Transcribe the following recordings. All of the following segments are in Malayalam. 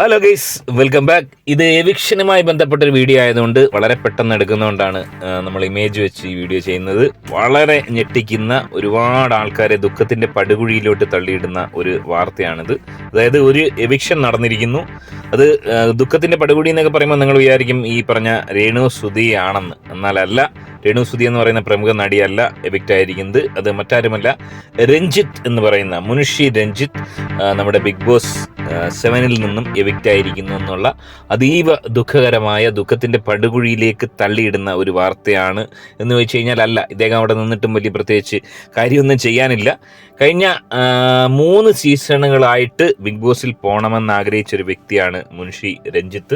ഹലോ ഗൈസ് വെൽക്കം ബാക്ക് ഇത് എവിക്ഷനുമായി ബന്ധപ്പെട്ടൊരു വീഡിയോ ആയതുകൊണ്ട് വളരെ പെട്ടെന്ന് എടുക്കുന്നതുകൊണ്ടാണ് നമ്മൾ ഇമേജ് വെച്ച് ഈ വീഡിയോ ചെയ്യുന്നത്. വളരെ ഞെട്ടിക്കുന്ന ഒരുപാട് ആൾക്കാരെ ദുഃഖത്തിന്റെ പടുകുഴിയിലോട്ട് തള്ളിയിടുന്ന ഒരു വാർത്തയാണിത്. അതായത് ഒരു എവിക്ഷൻ നടന്നിരിക്കുന്നു. അത് ദുഃഖത്തിന്റെ പടുകുഴി എന്നൊക്കെ പറയുമ്പോൾ നിങ്ങൾ വിചാരിക്കും ഈ പറഞ്ഞ രേണു സുധിയാണെന്ന് എന്നാലല്ല രേണു സുധി എന്ന് പറയുന്ന പ്രമുഖ നടിയല്ല എവിക്റ്റ് ആയിരിക്കുന്നത്. അത് മറ്റാരുമല്ല രഞ്ജിത്ത് എന്ന് പറയുന്ന മുനുഷി രഞ്ജിത്ത് നമ്മുടെ ബിഗ് ബോസ് സെവനിൽ നിന്നും എവിക്റ്റ് ആയിരിക്കുന്നു എന്നുള്ള അതീവ ദുഃഖകരമായ ദുഃഖത്തിന്റെ പടുകുഴിയിലേക്ക് തള്ളിയിടുന്ന ഒരു വാർത്തയാണ് എന്ന് വെച്ച് കഴിഞ്ഞാൽ അല്ല. ഇദ്ദേഹം അവിടെ നിന്നിട്ടും വലിയ പ്രത്യേകിച്ച് കാര്യമൊന്നും ചെയ്യാനില്ല. കഴിഞ്ഞ മൂന്ന് സീസണുകളായിട്ട് ബിഗ് ബോസിൽ പോകണമെന്ന് ആഗ്രഹിച്ച ഒരു വ്യക്തിയാണ് മുൻഷി രഞ്ജിത്ത്.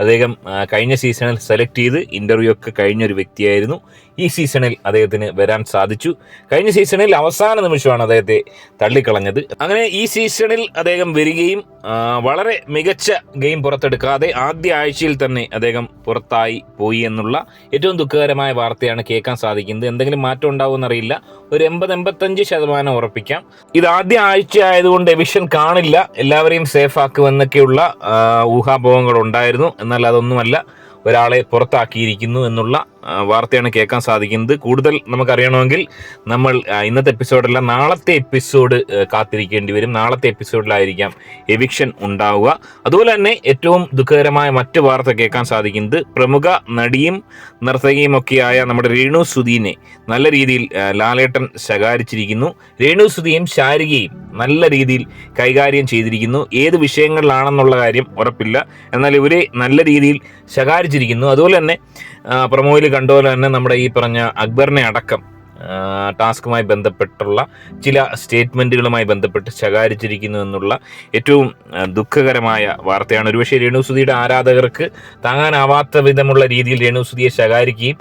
അദ്ദേഹം കഴിഞ്ഞ സീസണിൽ സെലക്ട് ചെയ്ത് ഇന്റർവ്യൂ ഒക്കെ കഴിഞ്ഞ ഒരു വ്യക്തിയായിരുന്നു. ഈ സീസണിൽ അദ്ദേഹത്തിന് വരാൻ സാധിച്ചു. കഴിഞ്ഞ സീസണിൽ അവസാന നിമിഷമാണ് അദ്ദേഹത്തെ തള്ളിക്കളഞ്ഞത്. അങ്ങനെ ഈ സീസണിൽ അദ്ദേഹം വരികയും വളരെ മികച്ച ഗെയിം പുറത്തെടുക്കാതെ ആദ്യ ആഴ്ചയിൽ തന്നെ അദ്ദേഹം പുറത്തായി പോയി എന്നുള്ള ഏറ്റവും ദുഃഖകരമായ വാർത്തയാണ് കേൾക്കാൻ സാധിക്കുന്നത്. എന്തെങ്കിലും മാറ്റം ഉണ്ടാവുമെന്നറിയില്ല. ഒരു എൺപത് എൺപത്തഞ്ച് ശതമാനം ഉറപ്പിക്കാം. ഇത് ആദ്യ ആഴ്ച ആയതുകൊണ്ട് എവിഷൻ കാണില്ല. എല്ലാവരെയും സേഫ് ആക്കുമെന്നൊക്കെയുള്ള ഊഹാഭോഹങ്ങൾ ഉണ്ടായിരുന്നു എന്നാൽ അതൊന്നുമല്ല. ഒരാളെ പുറത്താക്കിയിരിക്കുന്നു എന്നുള്ള വാർത്തയാണ് കേൾക്കാൻ സാധിക്കുന്നത്. കൂടുതൽ നമുക്കറിയണമെങ്കിൽ നമ്മൾ ഇന്നത്തെ എപ്പിസോഡല്ല നാളത്തെ എപ്പിസോഡ് കാത്തിരിക്കേണ്ടി വരും. നാളത്തെ എപ്പിസോഡിലായിരിക്കാം എവിക്ഷൻ ഉണ്ടാവുക. അതുപോലെ തന്നെ ഏറ്റവും ദുഃഖകരമായ മറ്റ് വാർത്ത കേൾക്കാൻ സാധിക്കുന്നത് പ്രമുഖ നടിയും നർത്തകിയും ഒക്കെയായ നമ്മുടെ രേണു സുധീനെ നല്ല രീതിയിൽ ലാലേട്ടൻ ശകാരിച്ചിരിക്കുന്നു. രേണു സുധിയും ശാരികയും നല്ല രീതിയിൽ കൈകാര്യം ചെയ്തിരിക്കുന്നു. ഏത് വിഷയങ്ങളിലാണെന്നുള്ള കാര്യം ഉറപ്പില്ല. എന്നാൽ ഇവരെ നല്ല രീതിയിൽ ശകാരിച്ചിരിക്കുന്നു. അതുപോലെ തന്നെ ആ, പ്രൊമോയിൽ കണ്ടപോലെ തന്നെ നമ്മുടെ ഈ പറഞ്ഞ അക്ബറിനെ അടക്കം ടാസ്കുമായി ബന്ധപ്പെട്ടുള്ള ചില സ്റ്റേറ്റ്മെന്റുകളുമായി ബന്ധപ്പെട്ട് ശകാരിച്ചിരിക്കുന്നു എന്നുള്ള ഏറ്റവും ദുഃഖകരമായ വാർത്തയാണ്. ഒരുപക്ഷെ രേണുസുതിയുടെ ആരാധകർക്ക് താങ്ങാനാവാത്ത വിധമുള്ള രീതിയിൽ രേണുസുതിയെ ശകാരിക്കുകയും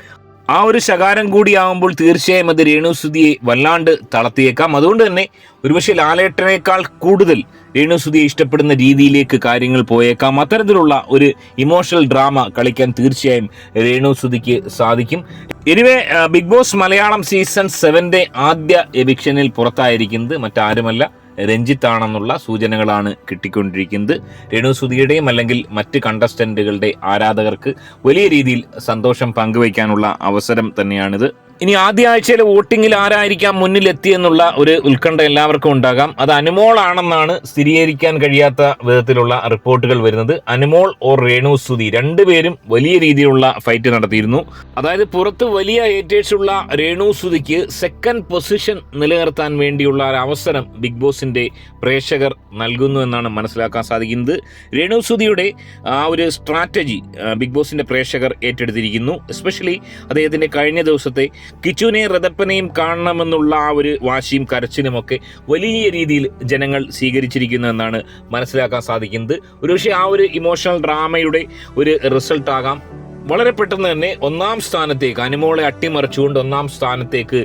ആ ഒരു ശകാരം കൂടിയാവുമ്പോൾ തീർച്ചയായും അത് രേണുസുതിയെ വല്ലാണ്ട് തളർത്തിയേക്കാം. അതുകൊണ്ട് തന്നെ ഒരുപക്ഷെ ലാലേട്ടനേക്കാൾ കൂടുതൽ രേണുസുതിയെ ഇഷ്ടപ്പെടുന്ന രീതിയിലേക്ക് കാര്യങ്ങൾ പോയേക്കാം. അത്തരത്തിലുള്ള ഒരു ഇമോഷണൽ ഡ്രാമ കളിക്കാൻ തീർച്ചയായും രേണുസുതിക്ക് സാധിക്കും. Anyway big boss Malayalam season സെവന്റെ ആദ്യ എവിക്ഷനിൽ പുറത്തായിരിക്കുന്നത് മറ്റാരുമല്ല. രഞ്ജിത്ത് ആണെന്നുള്ള സൂചനകളാണ് കിട്ടിക്കൊണ്ടിരിക്കുന്നത്. രേണുസുതിയുടെയും അല്ലെങ്കിൽ മറ്റ് കണ്ടസ്റ്റന്റുകളുടെ ആരാധകർക്ക് വലിയ രീതിയിൽ സന്തോഷം പങ്കുവയ്ക്കാനുള്ള അവസരം തന്നെയാണിത്. ഇനി ആദ്യ ആഴ്ചയിലെ വോട്ടിങ്ങിൽ ആരായിരിക്കാം മുന്നിലെത്തിയെന്നുള്ള ഒരു ഉത്കണ്ഠ എല്ലാവർക്കും ഉണ്ടാകാം. അത് അനുമോളാണെന്നാണ് സ്ഥിരീകരിക്കാൻ കഴിയാത്ത വിധത്തിലുള്ള റിപ്പോർട്ടുകൾ വരുന്നത്. അനുമോൾ ഓർ രേണു സുധി രണ്ടുപേരും വലിയ രീതിയിലുള്ള ഫൈറ്റ് നടത്തിയിരുന്നു. അതായത് പുറത്ത് വലിയ ഏറ്റേഴ്സുള്ള രേണു സുധിക്ക് സെക്കൻഡ് പൊസിഷൻ നിലനിർത്താൻ വേണ്ടിയുള്ള ഒരു അവസരം ബിഗ് ബോസിന്റെ പ്രേക്ഷകർ നൽകുന്നു എന്നാണ് മനസ്സിലാക്കാൻ സാധിക്കുന്നത്. രേണു സുധിയുടെ ആ ഒരു സ്ട്രാറ്റജി ബിഗ് ബോസിന്റെ പ്രേക്ഷകർ ഏറ്റെടുത്തിരിക്കുന്നു. എസ്പെഷ്യലി അദ്ദേഹത്തിന്റെ കഴിഞ്ഞ ദിവസത്തെ കിച്ചുവിനെയും റതപ്പനെയും കാണണമെന്നുള്ള ആ ഒരു വാശിയും കരച്ചിലുമൊക്കെ വലിയ രീതിയിൽ ജനങ്ങൾ സ്വീകരിച്ചിരിക്കുന്നു എന്നാണ് മനസ്സിലാക്കാൻ സാധിക്കുന്നത്. ഒരുപക്ഷെ ആ ഒരു ഇമോഷണൽ ഡ്രാമയുടെ ഒരു റിസൾട്ട് ആകാം. വളരെ പെട്ടെന്ന് തന്നെ ഒന്നാം സ്ഥാനത്തേക്ക് അനുമോളെ അട്ടിമറിച്ചുകൊണ്ട് ഒന്നാം സ്ഥാനത്തേക്ക്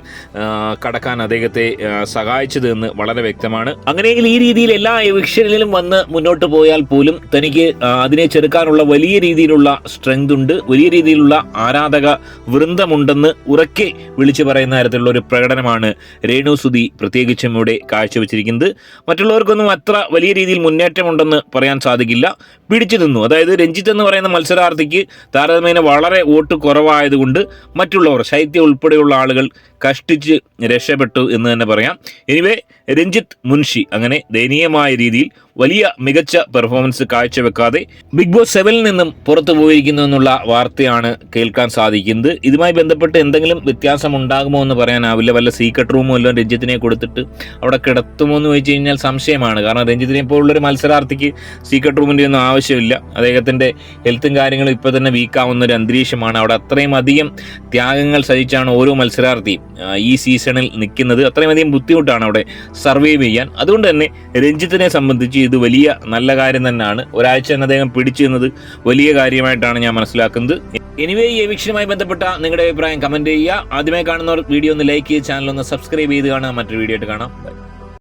കടക്കാൻ അദ്ദേഹത്തെ സഹായിച്ചത് എന്ന് വളരെ വ്യക്തമാണ്. അങ്ങനെയെങ്കിൽ ഈ രീതിയിൽ എല്ലാ എവിക്ഷനിലും വന്ന് മുന്നോട്ട് പോയാൽ പോലും തനിക്ക് അതിനെ ചെറുക്കാനുള്ള വലിയ രീതിയിലുള്ള സ്ട്രെങ്ത് ഉണ്ട് വലിയ രീതിയിലുള്ള ആരാധക വൃന്ദമുണ്ടെന്ന് ഉറക്കെ വിളിച്ചു പറയുന്ന തരത്തിലുള്ള ഒരു പ്രകടനമാണ് രേണു സുധി പ്രത്യേകിച്ചും ഇവിടെ കാഴ്ചവെച്ചിരിക്കുന്നത്. മറ്റുള്ളവർക്കൊന്നും അത്ര വലിയ രീതിയിൽ മുന്നേറ്റമുണ്ടെന്ന് പറയാൻ സാധിക്കില്ല. പിടിച്ചു നിന്നു അതായത് രഞ്ജിത്ത് എന്ന് പറയുന്ന മത്സരാർത്ഥിക്ക് താരതമ്യേന വളരെ വോട്ട് കുറവായതുകൊണ്ട് മറ്റുള്ളവർ ശൈത്യ ഉൾപ്പെടെയുള്ള ആളുകൾ കഷ്ടിച്ച് രക്ഷപ്പെട്ടു എന്ന് തന്നെ പറയാം. എനിവേ രഞ്ജിത്ത് മുൻഷി അങ്ങനെ ദയനീയമായ രീതിയിൽ വലിയ മികച്ച പെർഫോമൻസ് കാഴ്ചവെക്കാതെ ബിഗ് ബോസ് സെവനിൽ നിന്നും പുറത്തു പോയിരിക്കുന്നു എന്നുള്ള വാർത്തയാണ് കേൾക്കാൻ സാധിക്കുന്നത്. ഇതുമായി ബന്ധപ്പെട്ട് എന്തെങ്കിലും വ്യത്യാസം ഉണ്ടാകുമോ എന്ന് പറയാനാവില്ല. വല്ല സീക്രട്ട് റൂമോ എല്ലാം രഞ്ജിത്തിനെ കൊടുത്തിട്ട് അവിടെ കിടത്തുമോ എന്ന് ചോദിച്ചു കഴിഞ്ഞാൽ സംശയമാണ്. കാരണം രഞ്ജിത്തിനെ പോലുള്ളൊരു മത്സരാർത്ഥിക്ക് സീക്രട്ട് റൂമിന്റെ ഒന്നും ആവശ്യമില്ല. അദ്ദേഹത്തിന്റെ ഹെൽത്തും കാര്യങ്ങളും ഇപ്പോൾ തന്നെ വീക്കാവുന്ന ഒരു അന്തരീക്ഷമാണ്. അവിടെ അത്രയും അധികം ത്യാഗങ്ങൾ സഹിച്ചാണ് ഓരോ മത്സരാർത്ഥി ഈ സീസണിൽ നിൽക്കുന്നത്. അത്രയും അധികം ബുദ്ധിമുട്ടാണ് അവിടെ സർവൈവ് ചെയ്യാൻ. അതുകൊണ്ട് തന്നെ രഞ്ജിത്തിനെ സംബന്ധിച്ച് ഇത് വലിയ നല്ല കാര്യം തന്നെയാണ്. ഒരാഴ്ച തന്നെ അദ്ദേഹം പിടിച്ചു നിന്നത് വലിയ കാര്യമായിട്ടാണ് ഞാൻ മനസ്സിലാക്കുന്നത്. എനിവേ ഈ എവിക്ഷനുമായി ബന്ധപ്പെട്ട നിങ്ങളുടെ അഭിപ്രായം കമന്റ് ചെയ്യുക. ആദ്യമായി കാണുന്നവർ വീഡിയോ ഒന്ന് ലൈക്ക് ചെയ്ത് ചാനൽ ഒന്ന് സബ്സ്ക്രൈബ് ചെയ്ത് കാണുക. മറ്റൊരു വീഡിയോ ആയിട്ട് കാണാം.